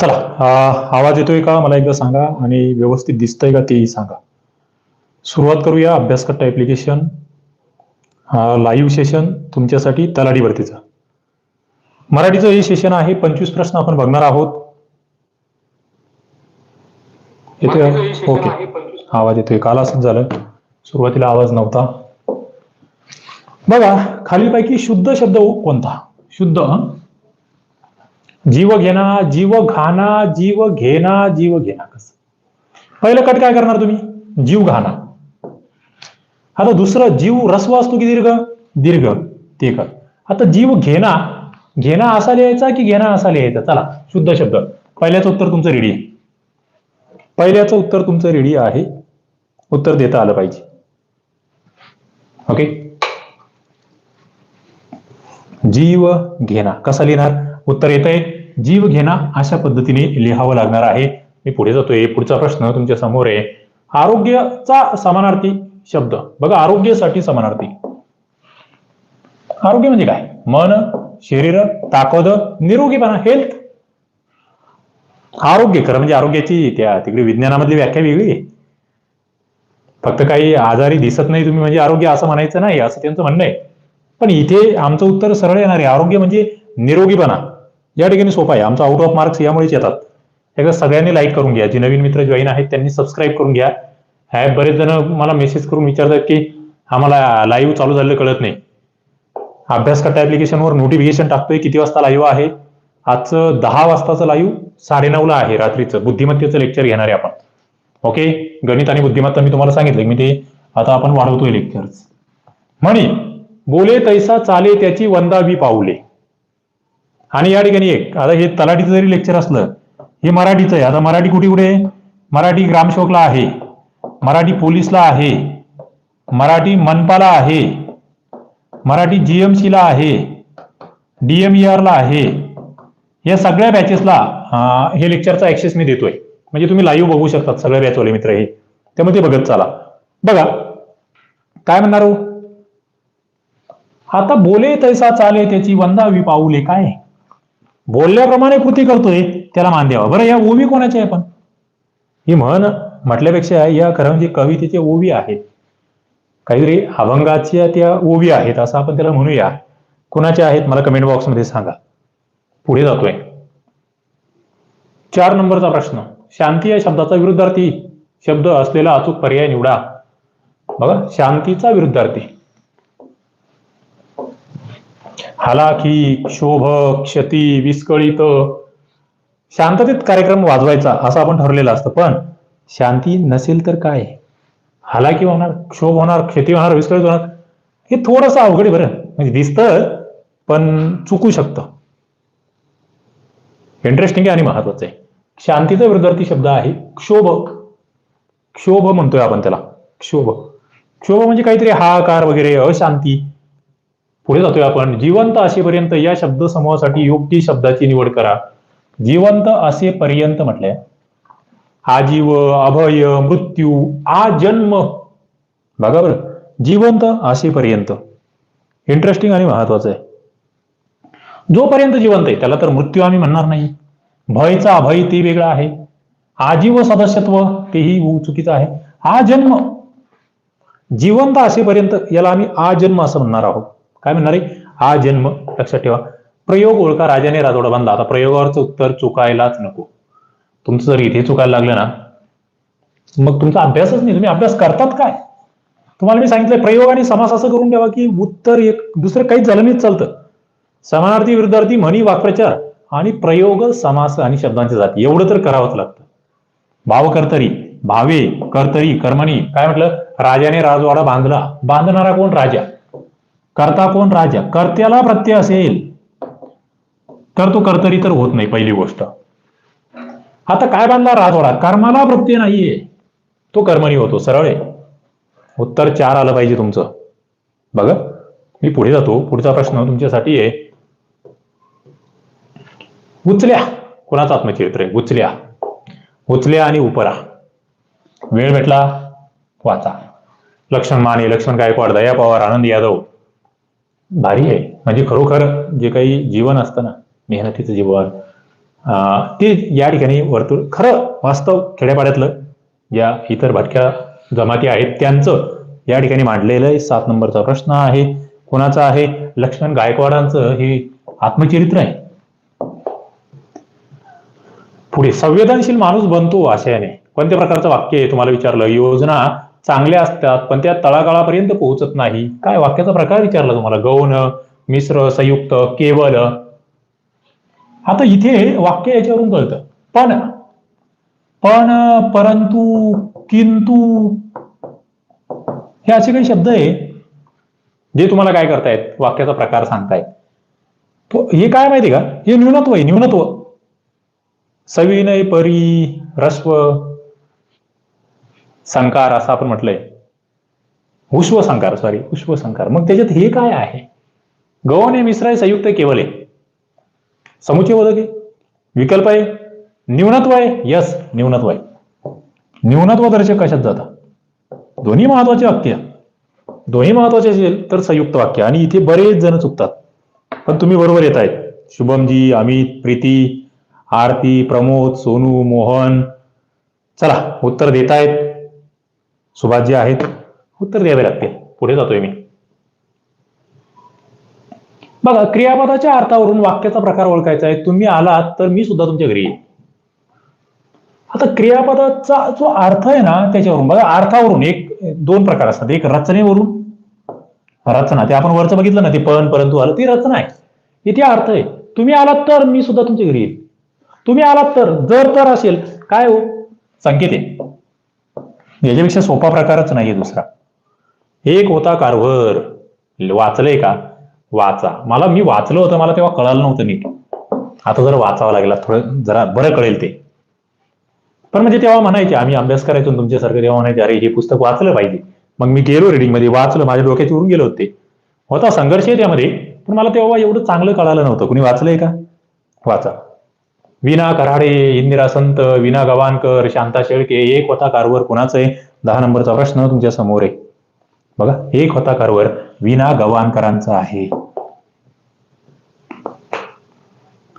चला आ, आवाज येतोय का? मला एकदा सांगा आणि व्यवस्थित दिसतंय का तेही सांगा. सुरुवात करूया अभ्यासकट्टा ऍप्लिकेशन लाईव्ह सेशन तुमच्यासाठी तलाठी भरतीचं मराठीचं हे सेशन आहे पंचवीस प्रश्न आपण बघणार आहोत. येतोय? ओके. आवाज येतोय काल असंच झालं? सुरुवातीला आवाज नव्हता. बघा खालीलपैकी शुद्ध शब्द कोणता? शुद्ध हं? जीव घेणा जीव घाना जीव घेना जीव घेना कसं? पहिलं कट काय करणार तुम्ही? जीव घाना आता दुसरं जीव रस्व असतो की दीर्घ? दीर्घ. ते कर आता जीव घेणा घेणा असा लिहायचा की घेणा असा लिहायचा? चला शुद्ध शब्द. पहिल्याचं उत्तर तुमचं रेडी आहे. पहिल्याचं उत्तर तुमचं रेडी आहे. उत्तर देता आलं पाहिजे. ओके? जीव घेणा कसा लिहिणार? उत्तर येत आहे जीव घेणा अशा पद्धतीने लिहावं लागणार आहे. मी पुढे जातोय. पुढचा प्रश्न तुमच्यासमोर आहे. आरोग्याचा समानार्थी शब्द. बघा आरोग्यासाठी समानार्थी. आरोग्य म्हणजे काय? मन शरीर ताकद निरोगीपणा हेल्थ आरोग्य खरं म्हणजे आरोग्याची त्या तिकडे विज्ञानामधली व्याख्या वेगळी आहे. फक्त काही आजारी दिसत नाही तुम्ही म्हणजे आरोग्य असं म्हणायचं नाही असं त्यांचं म्हणणं आहे. पण इथे आमचं उत्तर सरळ येणार आहे. आरोग्य म्हणजे निरोगीपणा. या ठिकाणी सोपा आहे. आमचा आउट ऑफ मार्क्स यामुळेच येतात. एकदा सगळ्यांनी लाईक करून घ्या. जे नवीन मित्र जॉईन आहेत त्यांनी सबस्क्राईब करून घ्या. ॲप बरेच जण मला मेसेज करून विचारतात की आम्हाला लाईव्ह चालू झालेलं कळत नाही. अभ्यास करता ऍप्लिकेशनवर नोटिफिकेशन टाकतोय किती वाजता लाईव्ह आहे? आजचं दहा वाजताचं लाईव्ह साडेनऊला आहे रात्रीचं. बुद्धिमत्तेचं लेक्चर घेणार आहे आपण. ओके गणित आणि बुद्धिमत्ता मी तुम्हाला सांगितलं मी ते आता आपण वाढवतोय लेक्चर्स म्हणे बोले तैसा चाले त्याची वंदावी पाऊले. आणि या ठिकाणी एक आता हे तलाठीचं जरी लेक्चर असलं हे मराठीचं आहे. आता मराठी कुठे कुठे? आहे? मराठी ग्रामसेवकला आहे. मराठी पोलीसला आहे. मराठी मनपाला आहे. मराठी जीएमसीला आहे. डीएमईआरला आहे. या सगळ्या बॅचेसला हे लेक्चरचा ऍक्सेस मी देतोय. म्हणजे तुम्ही लाईव्ह बघू शकतात सगळे बॅचवाले मित्र हे. त्यामुळे ते बघत चाला. बघा काय म्हणणार हो? आता बोले तैसा चाले त्याची वंदावी पाऊले काय? बोलल्याप्रमाणे कृती करतोय त्याला मान द्यावा. बरं या ओवी कोणाच्या आहे पण? ही म्हण म्हटल्यापेक्षा या खरं म्हणजे कवितेचे ओवी आहेत. काहीतरी अभंगाच्या त्या ओवी आहेत असं आपण त्याला म्हणूया. कुणाच्या आहेत मला कमेंट बॉक्समध्ये सांगा. पुढे जातोय. चार नंबरचा प्रश्न. शांती या शब्दाचा विरुद्धार्थी शब्द असलेला अचूक पर्याय निवडा. बघा शांतीचा विरुद्धार्थी. हालाकी क्षोभ क्षती विस्कळीत. शांततेत कार्यक्रम वाजवायचा असं आपण ठरलेलं असतं पण शांती नसेल तर काय? हालाकी होणार क्षोभ होणार क्षती होणार विस्कळीत होणार हे थोडंसं अवघड आहे बरं. म्हणजे दिसतं पण चुकू शकतं. इंटरेस्टिंग आहे आणि महत्वाचं आहे. शांतीचा विरुद्धार्थी शब्द आहे क्षोभ क्षोभ म्हणतोय आपण त्याला. क्षोभ. क्षोभ म्हणजे काहीतरी हाकार वगैरे अशांती. पुढे जातोय आपण. जिवंत असेपर्यंत या शब्द समूहासाठी योग्य शब्दाची निवड करा. जिवंत असेपर्यंत म्हटलंय. आजीव अभय मृत्यू आजन्म बघा बरं. जिवंत असेपर्यंत. इंटरेस्टिंग आणि महत्वाचं आहे. जोपर्यंत जिवंत आहे त्याला तर मृत्यू आम्ही म्हणणार नाही. भयचा अभय ते वेगळं आहे. आजीव सदस्यत्व तेही चुकीचं आहे. आजन्म जिवंत असेपर्यंत याला आम्ही आजन्म असं म्हणणार आहोत. काय म्हणणार आहे? जन्म लक्षात ठेवा. प्रयोग ओळखा राजाने राजवाडा बांधला. आता प्रयोगावरचं उत्तर चुकायलाच नको. तुमचं जर इथे चुकायला लागलं ना मग तुमचा अभ्यासच नाही. तुम्ही अभ्यास करतात काय? तुम्हाला मी सांगितलं प्रयोग आणि समास असं करून ठेवा की उत्तर एक दुसरं काहीच झालं नाही चालतं. समानार्थी विरुद्धार्थी म्हणी वाक्प्रचार आणि प्रयोग समास आणि शब्दांची जाती. एवढं तर करावंच लागतं. भाव कर्तरी भावे कर्तरी कर्मणी काय म्हटलं? राजाने राजवाडा बांधला. बांधणारा कोण? राजा. करता कोण राजा? कर्त्याला प्रत्यय असेल. तर तो कर्तरी तर होत नाही पहिली गोष्ट. आता काय बांधला राजवाडा कर्माला प्रत्यय नाहीये. तो कर्मणी होतो सरळ आहे. उत्तर चार आलं पाहिजे तुमचं. बघा मी पुढे जातो. पुढचा प्रश्न तुमच्यासाठी आहे. उचल्या कोणाचं आत्मचरित्र आहे? उचल्या उचल्या आणि उपरा. वेळ भेटला? वाचा. लक्ष्मण माने लक्ष्मण गायकवाड दया पवार आनंद यादव. भारी आहे. म्हणजे खरोखर जे काही जीवन असतं ना मेहनतीचं जीवन ते या ठिकाणी वर्तुळ खरं वास्तव खेड्यापाड्यातलं या इतर भटक्या जमाती आहेत त्यांचं या ठिकाणी मांडलेलं आहे सात नंबरचा प्रश्न आहे कोणाचा आहे? लक्ष्मण गायकवाडांचं हे आत्मचरित्र आहे. पुढे संवेदनशील माणूस बनतो आशयाने कोणत्या प्रकारचं वाक्य आहे? तुम्हाला विचारलं. योजना चांगल्या असतात पण त्या तळागाळापर्यंत पोहोचत नाही. काय वाक्याचा प्रकार विचारला तुम्हाला? गौण मिश्र संयुक्त केवल. आता इथे वाक्य याच्यावरून कळतं. पण पण परंतु किंतु हे असे काही शब्द आहे जे तुम्हाला काय करतायत? वाक्याचा प्रकार सांगतायत. तो हे काय माहिती का? हे न्यूनत्व आहे न्यूनत्व. सविनय परी रस्व संकार असं आपण म्हटलंय. उष्व संकार सॉरी उष्व संकार मग त्याच्यात हे काय आहे? गौण आहे मिश्र आहे संयुक्त केवल आहे. समुचय बोधक आहे. विकल्प आहे. न्यूनत्व आहे. यस न्यूनत्व आहे. न्यूनत्व दर्शक कशात जातात? दोन्ही महत्त्वाचे वाक्य. दोन्ही महत्त्वाचे असेल तर संयुक्त वाक्य. आणि इथे बरेच जण चुकतात. पण तुम्ही बरोबर येत आहेत. शुभमजी अमित प्रीती आरती प्रमोद सोनू मोहन. चला उत्तर देत सुभाष जे आहेत उत्तर द्यावे लागते पुढे जातोय मी. बघा क्रियापदाच्या अर्थावरून वाक्याचा प्रकार ओळखायचा आहे. तुम्ही आलात तर मी सुद्धा तुमच्या घरी येईल आता क्रियापदाचा जो अर्थ आहे ना त्याच्यावरून बघा अर्थावरून एक दोन प्रकार असतात. एक रचनेवरून रचना. ते आपण वरचं बघितलं ना ते पण परंतु आलं ती रचना आहे. इथे अर्थ आहे. तुम्ही आलात तर मी सुद्धा तुमच्या घरी येईल तुम्ही आलात तर जर तर असेल काय हो? संकेत आहे. याच्यापेक्षा सोपा प्रकारच नाहीये दुसरा. एक होता कारभार. वाचलंय का? वाचा. मला मी वाचलं होतं मला तेव्हा कळालं नव्हतं नीट. आता जर वाचावं लागेल थोडं जरा बरं कळेल ते. पण म्हणजे तेव्हा म्हणायचे आम्ही अभ्यास करायचो तुमच्यासारखं तेव्हा म्हणायचे अरे हे पुस्तक वाचलं पाहिजे. मग मी गेलो रिडिंगमध्ये वाचलं माझ्या डोक्यात उरून गेलो होते. होता संघर्ष आहे त्यामध्ये पण मला तेव्हा एवढं चांगलं कळालं नव्हतं. कुणी वाचलंय का? वाचा. विना कराडे इंदिरा संत विना गवानकर शांता शेळके एक होता कारवर कुणाचं आहे? दहा नंबरचा प्रश्न तुमच्यासमोर आहे. बघा एक होता कारवर विना गवानकरांचा आहे.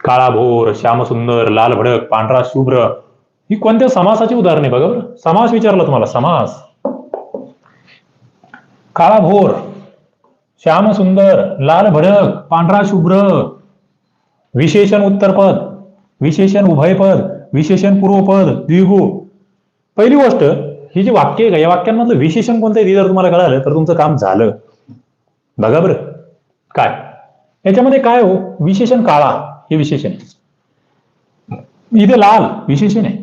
काळा भोर श्यामसुंदर लाल भडक पांढरा शुभ्र. ही कोणत्या समासाची उदाहरणे बघा बरं. समास विचारला तुम्हाला. समास. काळा भोर श्यामसुंदर लाल भडक पांढरा शुभ्र. विशेषण उत्तरपद. विशेषण उभयपद विशेषण पूर्वपद द्विगु. पहिली गोष्ट ही जी वाक्य आहे का या वाक्यांमधलं विशेषण कोणतं आहे ते जर तुम्हाला कळालं तर तुमचं काम झालं. बघा बरं. काय? याच्यामध्ये काय हो? विशेषण काळा हे विशेषण आहे. इथे लाल विशेषण आहे.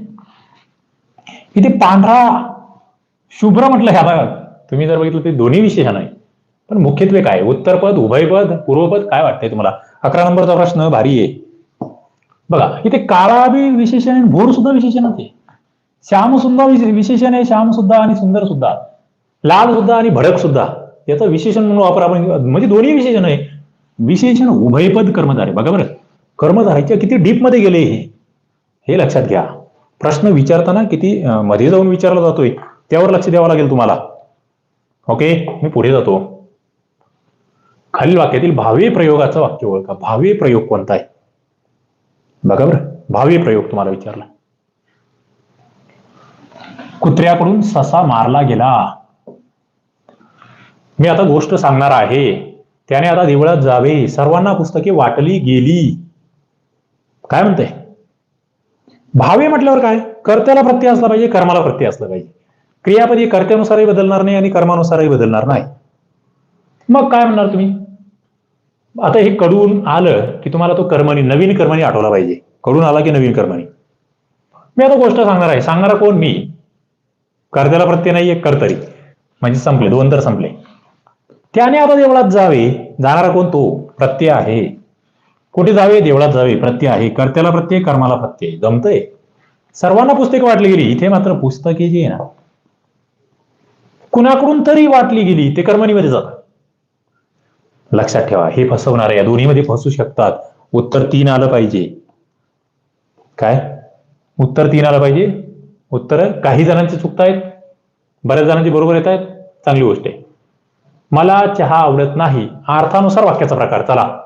इथे पांढरा शुभ्र म्हटलं ह्या भागात. तुम्ही जर बघितलं ते दोन्ही विशेषण आहे. पण मुख्यत्वे काय? उत्तरपद उभयपद पूर्वपद काय वाटतंय तुम्हाला? अकरा नंबरचा प्रश्न भारी आहे. बघा इथे काळा बी विशेषण आहे भोर सुद्धा विशेषण आहे. श्याम सुद्धा विशेषण आहे श्याम सुद्धा आणि सुंदर सुद्धा. लाल सुद्धा आणि भडक सुद्धा. याचं विशेषण म्हणून वापर आपण म्हणजे दोन्ही विशेषण आहे. विशेषण उभयपद कर्मधार. आहे बघा बरं. कर्मधाराच्या किती डीपमध्ये गेले हे. हे लक्षात घ्या. प्रश्न विचारताना किती मध्ये जाऊन विचारला जातोय त्यावर लक्ष द्यावं लागेल तुम्हाला. ओके? मी पुढे जातो. खालील वाक्यातील भावे प्रयोगाचं वाक्य ओळखा. भावे प्रयोग कोणता आहे? बघा बरं भावी प्रयोग तुम्हाला विचारला. कुत्र्याकडून ससा मारला गेला. मी आता गोष्ट सांगणार आहे. त्याने आता देवळात जावे. सर्वांना पुस्तके वाटली गेली. काय म्हणते भावे म्हटल्यावर काय? कर्त्याला प्रत्यय असला पाहिजे कर्माला प्रत्यय असला पाहिजे. क्रियापदी कर्त्यानुसारही बदलणार नाही आणि कर्मानुसारही बदलणार नाही. मग काय म्हणणार तुम्ही? आता हे कडून आलं की तुम्हाला तो कर्मणी नवीन कर्मणी आठवला पाहिजे. कडून आला की नवीन कर्मणी. मी आता गोष्ट सांगणार आहे. सांगणारा कोण? मी. कर्त्याला प्रत्यय नाहीये कर्तरी. म्हणजे संपले. दोन तर संपले. त्याने आता देवळात जावे. जाणारा कोण? तो. प्रत्यय आहे. कुठे जावे? देवळात जावे. प्रत्यय आहे. कर्त्याला प्रत्यय कर्माला प्रत्यय. जमतय? सर्वांना पुस्तके वाटली गेली. इथे मात्र पुस्तके जी आहे ना कुणाकडून तरी वाटली गेली. ते कर्मणीमध्ये जातात. लक्षात ठेवा हे फसवणार या दोन्हीमध्ये फसू शकतात. उत्तर तीन आलं पाहिजे. काय? उत्तर तीन आलं पाहिजे? उत्तर काही जणांचे चुकतायत बऱ्याच जणांची बरोबर येत आहेत चांगली गोष्ट आहे. मला चहा आवडत नाही. अर्थानुसार वाक्याचा प्रकार चला.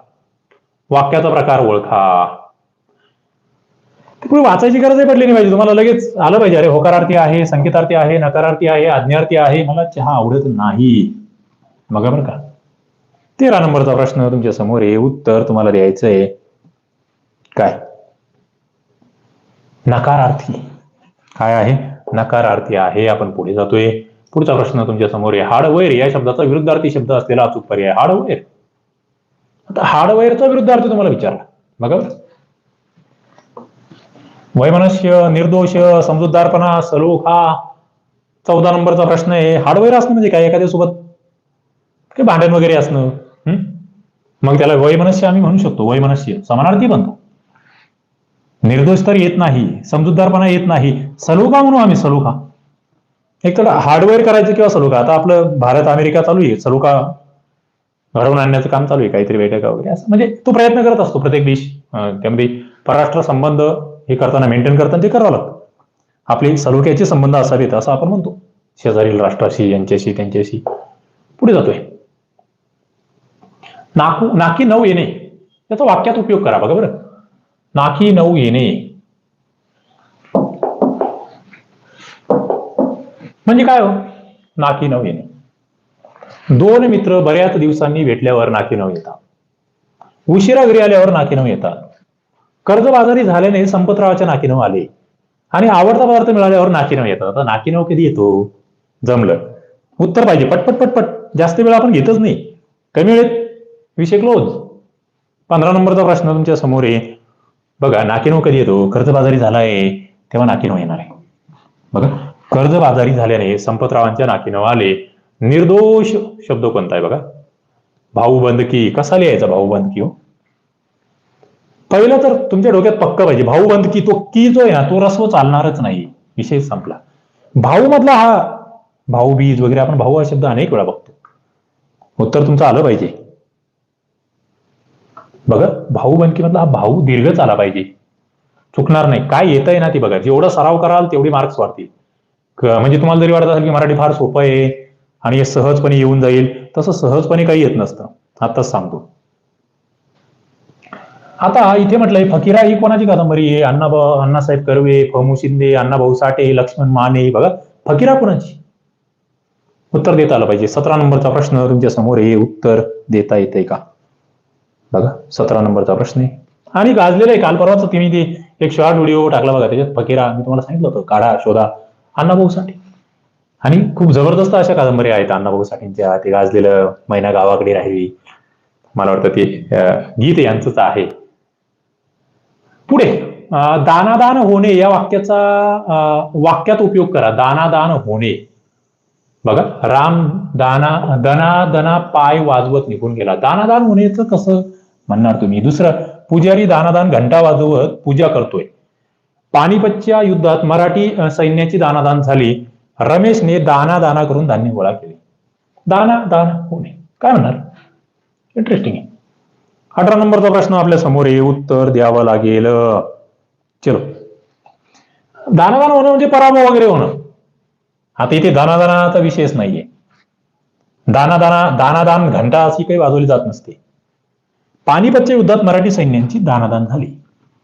वाक्याचा प्रकार ओळखा. पुढे वाचायची गरजही पडली नाही पाहिजे. तुम्हाला लगेच आलं पाहिजे. अरे होकारार्थी आहे संकेतार्थी आहे नकारार्थी आहे आज्ञार्थी आहे. मला चहा आवडत नाही. बघा बरं का. तेरा नंबरचा प्रश्न तुमच्यासमोर आहे. उत्तर तुम्हाला द्यायचं आहे. काय? नकारार्थी. काय आहे? नकारार्थी आहे. आपण पुढे जातोय. पुढचा प्रश्न तुमच्यासमोर आहे. हार्डवेअर या शब्दाचा विरुद्धार्थी शब्द असलेला अचूक पर्याय. हार्डवेअर. आता हार्डवेअरचा विरुद्धार्थी तुम्हाला विचारला. बघा वैमनस्य निर्दोष समजूतदारपणा सलोख. हा चौदा नंबरचा प्रश्न आहे. हार्डवेअर असणं म्हणजे काय? एखाद्या सोबत काही भांडण वगैरे असणं? मग त्याला वैमनस्य आम्ही म्हणू शकतो वैमनस्य समानार्थी बनतो. निर्दोष तर येत नाही समजूतदारपणा येत नाही. सलोखा म्हणू आम्ही सलोखा. एक तर हार्डवेअर करायचं किंवा सलोखा? आता आपलं भारत अमेरिका चालू आहे. सलोखा घडवून आणण्याचं काम चालू आहे काहीतरी बैठका वगैरे. असं म्हणजे तो प्रयत्न करत असतो प्रत्येक देश. त्यामध्ये परराष्ट्र संबंध हे करताना मेंटेन करताना ते करावं लागतं. आपले सलोख्याचे संबंध असावेत असं आपण म्हणतो. शेजारील राष्ट्राशी यांच्याशी त्यांच्याशी. पुढे जातोय. नाकू नाकी नऊ येणे. त्याचा वाक्यात उपयोग करा बघा बरं. नाकी नऊ येणे. म्हणजे काय हो? नाकी नऊ येणे. दोन मित्र बऱ्याच दिवसांनी भेटल्यावर नाकी नऊ येतात. उशिरा घरी आल्यावर नाकी नऊ येतात. कर्जबाजारी झाल्याने संपतरावाच्या नाकी नऊ आले. आणि आवडता पदार्थ मिळाल्यावर नाकी नऊ येतात. आता नाकी नऊ कधी येतो? जमलं. उत्तर पाहिजे. पटपट पटपट. जास्त वेळ आपण घेतच नाही. कमी वेळेत विषय क्लोज पंधरा नंबरचा प्रश्न तुमच्यासमोर आहे. बघा नाकीनव कधी येतो? कर्जबाजारी झालाय तेव्हा नाकीनव येणार आहे. बघा कर्जबाजारी झाल्याने संपतरावांच्या नाकीनव आले. निर्दोष शब्द कोणता आहे बघा? भाऊबंदकी. कसा लिहायचा भाऊबंदकी हो? पहिलं तर तुमच्या डोक्यात पक्क पाहिजे. भाऊबंदकी तो की जो आहे ना तो रस्व चालणारच नाही. विषय संपला. भाऊ मधला हा भाऊ बीज वगैरे आपण भाऊ हा शब्द अनेक वेळा बघतो. उत्तर तुमचं आलं पाहिजे. बघा भाऊ मधला हा भाऊ दीर्घच आला पाहिजे. चुकणार नाही. काय येत आहे ना ती बघा. जेवढा सराव कराल तेवढी मार्क्स वाढतील. म्हणजे तुम्हाला जरी वाटत असेल की मराठी फार सोपं आहे आणि हे सहजपणे येऊन जाईल तसं सहजपणे काही येत नसतं. आताच सांगतो. आता इथे म्हटलंय फकीरा ही कोणाची कादंबरी आहे? अण्णा अण्णासाहेब कर्वे फमू शिंदे अण्णाभाऊ साठे लक्ष्मण माने बघा. फकीरा कोणाची? उत्तर देता आलं पाहिजे. सतरा नंबरचा प्रश्न तुमच्यासमोर हे उत्तर देता येते का? बघा सतरा नंबरचा प्रश्न आहे. आणि गाजलेलं आहे काल परवाच तिने ते एक शॉर्ट व्हिडिओ टाकला बघा त्याच्यात फकीरा मी तुम्हाला सांगितलं होतं काढा शोधा अण्णाभाऊ साठे. आणि खूप जबरदस्त अशा कादंबऱ्या आहेत अण्णाभाऊ साठेंच्या ते गाजलेलं महिना गावाकडे राहिली. मला वाटतं ते गीत यांचंच आहे. पुढे दानादान होणे या वाक्याचा वाक्यात उपयोग करा. दानादान होणे. बघा राम दाना दना दना पाय वाजवत निघून गेला. दानादान होण्याचं कसं म्हणणार तुम्ही. दुसरं पुजारी दानादान घंटा वाजवत पूजा करतोय. पानिपतच्या युद्धात मराठी सैन्याची दानादान झाली. रमेशने दाना दाना करून धान्य गोळा केले. दाना दान होणे काय म्हणणार? इंटरेस्टिंग आहे. अठरा नंबरचा प्रश्न आपल्यासमोर आहे. उत्तर द्यावं लागेल. चलो. दानादान होणं म्हणजे पराभव वगैरे होणं. आता इथे दानादानाचा विषयच नाहीये. दानादाना दानादान घंटा अशी काही वाजवली जात नसते. पानिपतच्या युद्धात मराठी सैन्यांची दानादान झाली.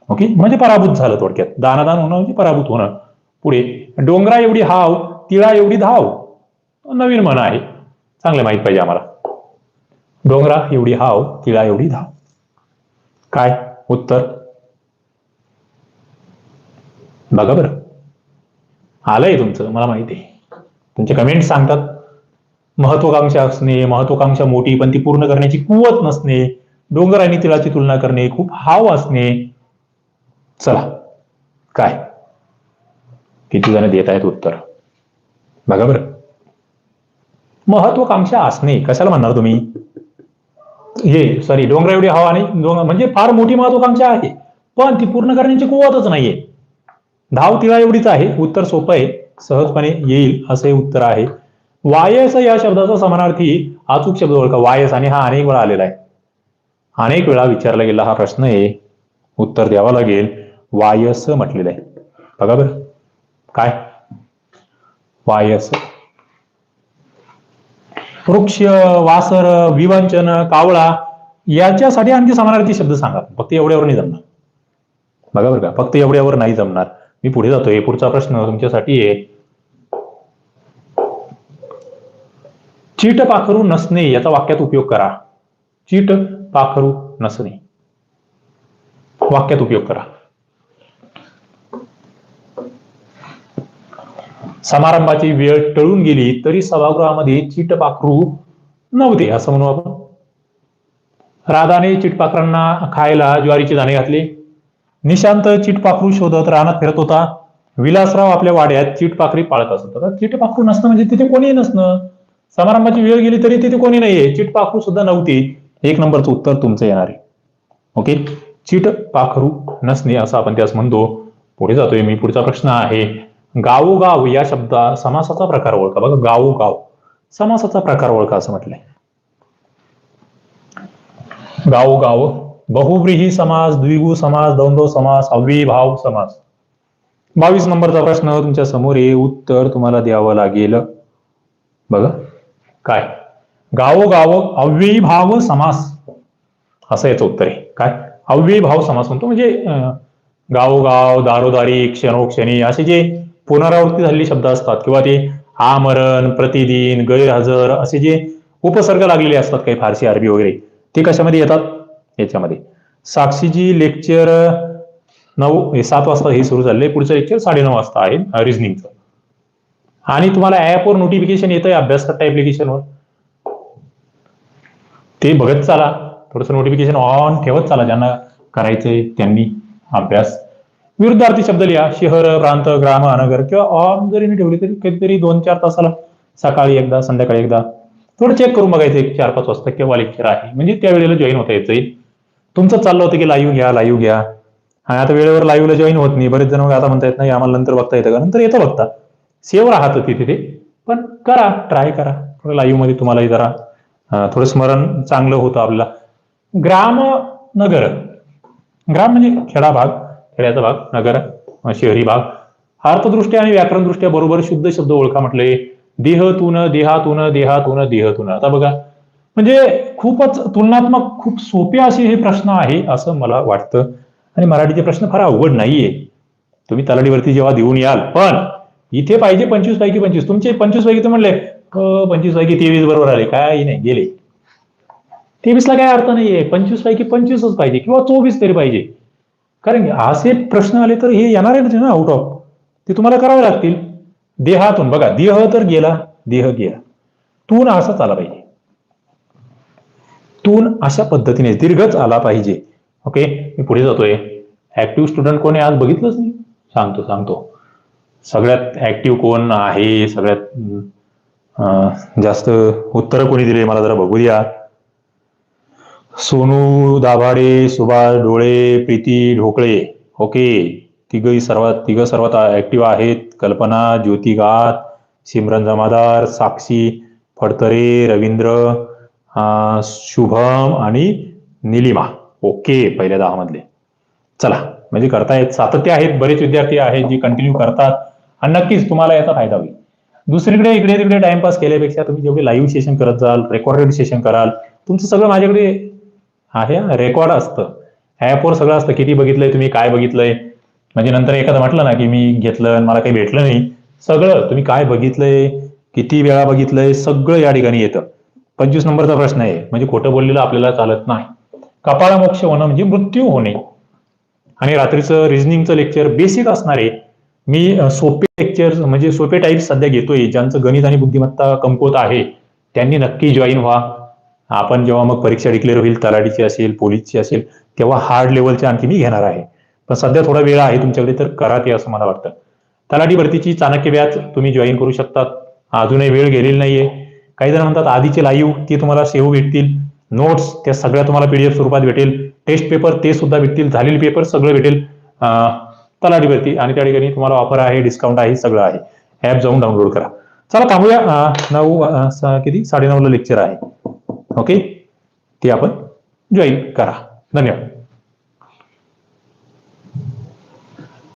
ओके म्हणजे पराभूत झालं थोडक्यात. दानादान होणं म्हणजे पराभूत होणं. पुढे डोंगरा एवढी हाव तिळा एवढी धाव. नवीन म्हण आहे. चांगलं माहीत पाहिजे आम्हाला. डोंगरा एवढी हाव तिळा एवढी धाव. काय? उत्तर? बघा बरं. आलंय तुमचं मला माहिती आहे. तुमचे कमेंट सांगतात. महत्वाकांक्षा असणे महत्वाकांक्षा मोठी पण ती पूर्ण करण्याची कुवत नसणे. डोंगर आणि तिळाची तुलना करणे खूप हाव असणे. चला. काय? किती जण देत आहेत उत्तर? बघा बरं. महत्वाकांक्षा असणे. कशाला म्हणणार तुम्ही? हे सॉरी डोंगर एवढी हवा आणि डोंगर म्हणजे फार मोठी महत्वाकांक्षा आहे. पण ती पूर्ण करण्याची कुवतच नाहीये. धाव तिळा एवढीच आहे. उत्तर सोपं आहे. सहजपणे येईल असे उत्तर आहे. वायस या शब्दाचा समानार्थी अचूक शब्द ओळखा. वायस आणि हा अनेक वेळा आलेला आहे. अनेक वेळा विचारला गेला हा प्रश्न आहे. उत्तर द्यावा लागेल. वायस म्हटलेलं आहे. बघा बरं. काय? वायस. वृक्ष वासर विवंचन कावळा याच्यासाठी आणखी समानार्थी शब्द सांगा. फक्त एवढ्यावर नाही जमणार. बघा बरं का. फक्त एवढ्यावर नाही जमणार. मी पुढे जातोय. पुढचा प्रश्न तुमच्यासाठी आहे. चीट पाखरू नसणे याचा वाक्यात उपयोग करा. चीट पाखरू नसणे. वाक्यात उपयोग करा. समारंभाची वेळ टळून गेली तरी सभागृहामध्ये चीट पाखरू नव्हते असं म्हणू आपण. राधाने चिटपाखरांना खायला ज्वारीचे दाणे घातले. निशांत चिटपाखरू शोधत रानात फिरत होता. विलासराव आपल्या वाड्यात चिटपाखरी पाळत असत. आता चिटपाखरू नसणं म्हणजे तिथे कोणीही नसणं. समारंभाची वेळ गेली तरी तिथे कोणी नाहीये. चिटपाखरू सुद्धा नव्हती. एक नंबरचं उत्तर तुमचं येणार आहे. ओके चिट पाखरू नसणे असं आपण त्यास म्हणतो. पुढे जातोय मी. पुढचा प्रश्न आहे गावोगाव या शब्दा समासाचा प्रकार ओळखा. बघा गावोगाव. समासाचा प्रकार ओळखा असं म्हटलंय. गावोगाव बहुव्रीही समास द्विगु समास द्वंद्व समास अव्ययीभाव समास. बावीस नंबरचा प्रश्न तुमच्यासमोर आहे. उत्तर तुम्हाला द्यावं लागेल. बघा काय? गावोगाव अव्ययीभाव समास. असं याचं उत्तर आहे. काय? अव्ययीभाव समास म्हणतो. म्हणजे गावोगाव दारोदारी क्षणोक्षणी असे जे पुनरावृत्ती झालेले शब्द असतात किंवा ते आमरण प्रतिदिन गैरहजर असे जे उपसर्ग लागलेले असतात काही फारसी अरबी वगैरे ते कशामध्ये येतात? याच्यामध्ये. साक्षीजी लेक्चर नऊ सात वाजता हे सुरू झाले पुढचं लेक्चर साडेनऊ वाजता आहे रिझनिंगचं आणि तुम्हाला ऍपवर नोटिफिकेशन येतंय अभ्यास करता ऍप्लिकेशनवर ते बघत चाला. थोडंसं नोटिफिकेशन ऑन ठेवत चाला ज्यांना करायचंय त्यांनी अभ्यास. विरुद्धार्थी शब्द लिहा. शहर प्रांत ग्राम नगर किंवा ऑन जरी ठेवली तरी कधीतरी दोन चार तासाला सकाळी एकदा संध्याकाळी एकदा. थोडं चेक करून बघायचं एक चार पाच वाजता केव्हा लेक्चर आहे. म्हणजे त्या वेळेला जॉईन होता येत जाईल तुमचं चाललं होतं की लाईव्ह घ्या लाईव्ह घ्या. आणि आता वेळेवर लाईव्हला जॉईन होत नाही. बरेच जण मग आता म्हणता येत नाही आम्हाला नंतर बघता येतं का? नंतर येतं बघता. सेव्ह होती तिथे ते. पण करा ट्राय करा. थोडं लाईव्हमध्ये तुम्हालाही जरा थोडं स्मरण चांगलं होतं आपल्याला. ग्राम नगर. ग्राम म्हणजे खेडा भाग खेड्याचा भाग नगर शहरी भाग. अर्थदृष्ट्या आणि व्याकरणदृष्ट्या बरोबर शुद्ध शब्द ओळखा म्हटले. देहतून देहातून देहातून देहतून. आता बघा. म्हणजे खूपच तुलनात्मक खूप सोपे असे हे प्रश्न आहे असं मला वाटतं. आणि मराठीचे प्रश्न फार अवघड नाहीये. तुम्ही तलाठीवरती जेव्हा देऊन याल पण इथे पाहिजे पंचवीस पैकी पंचवीस. तुमचे पंचवीस पैकी तर म्हणले पंचवीस पैकी तेवीस बरोबर आले. काय नाही गेले. तेवीसला काय अर्थ नाहीये. पंचवीस पैकी पंचवीसच पाहिजे किंवा चोवीस तरी पाहिजे. कारण असे प्रश्न आले तर हे येणार आहे ना आउट ऑफ ते तुम्हाला करावे लागतील. देहातून बघा देह तर गेला देह गेला. तून असाच आला पाहिजे. तून अशा पद्धतीने दीर्घच आला पाहिजे. ओके मी पुढे जातोय. ऍक्टिव्ह स्टुडंट कोणी आज बघितलंच नाही. सांगतो सांगतो. सगळ्यात ऍक्टिव्ह कोण आहे? सगळ्यात जास्त उत्तर कोणी दिले मला जरा बघू द्या. सोनू दाभाडे सुभाष डोळे प्रीती ढोकळे. ओके. तिघही सर्वात तिघ सर्वात ऍक्टिव्ह आहेत. कल्पना ज्योती गात सिमरन जमादार साक्षी फडतरे रवींद्र शुभम आणि निलिमा. ओके पहिल्या दहा मधले. चला म्हणजे करतायत. सातत्य आहेत बरेच विद्यार्थी आहेत जे कंटिन्यू करतात. आणि नक्कीच तुम्हाला याचा फायदा होईल. दुसरीकडे इकडे तिकडे टाइमपास केल्यापेक्षा तुम्ही जेवढे लाईव्ह सेशन करत जाल रेकॉर्डेड सेशन कराल तुमचं सगळं माझ्याकडे आहे रेकॉर्ड असतं. ऍपवर सगळं असतं. किती बघितलंय तुम्ही काय बघितलंय? म्हणजे नंतर एखादं म्हटलं ना की मी घेतलं आणि मला काही भेटलं नाही. सगळं तुम्ही काय बघितलंय किती वेळा बघितलंय सगळं या ठिकाणी येतं. पंचवीस नंबरचा प्रश्न आहे. म्हणजे खोटं बोललेलं आपल्याला चालत नाही. कपाळामोक्ष होणं म्हणजे मृत्यू होणे. आणि रात्रीचं रिझनिंगचं लेक्चर बेसिक असणार आहे मी सोपे लेक्चर म्हणजे सोपे टाईप सध्या घेतोय ज्यांचं गणित आणि बुद्धिमत्ता कमकुवत आहे त्यांनी नक्की जॉईन व्हा. आपण जेव्हा मग परीक्षा डिक्लेअर होईल तलाठीची असेल पोलीसची असेल तेव्हा हार्ड लेवलच्या आणखी मी घेणार आहे. पण सध्या थोडा वेळ आहे तुमच्याकडे तर करा ते असं मला वाटतं. तलाठी भरतीची चाणक्य व्याज तुम्ही जॉईन करू शकतात. अजूनही वेळ गेलेली नाहीये. काही जण म्हणतात आधीचे लाईव्ह ते तुम्हाला सेव्ह भेटतील. नोट्स त्या सगळ्या तुम्हाला पीडीएफ स्वरूपात भेटेल. टेस्ट पेपर ते सुद्धा भेटतील. झालेले पेपर सगळं भेटेल. तलाठीवरती आणि त्या ठिकाणी तुम्हाला ऑफर आहे डिस्काउंट आहे सगळं आहे. ऍप जाऊन डाउनलोड करा. चला थांबूया. नऊ किती? साडेनऊला लेक्चर आहे. ओके ते आपण जॉईन करा. धन्यवाद.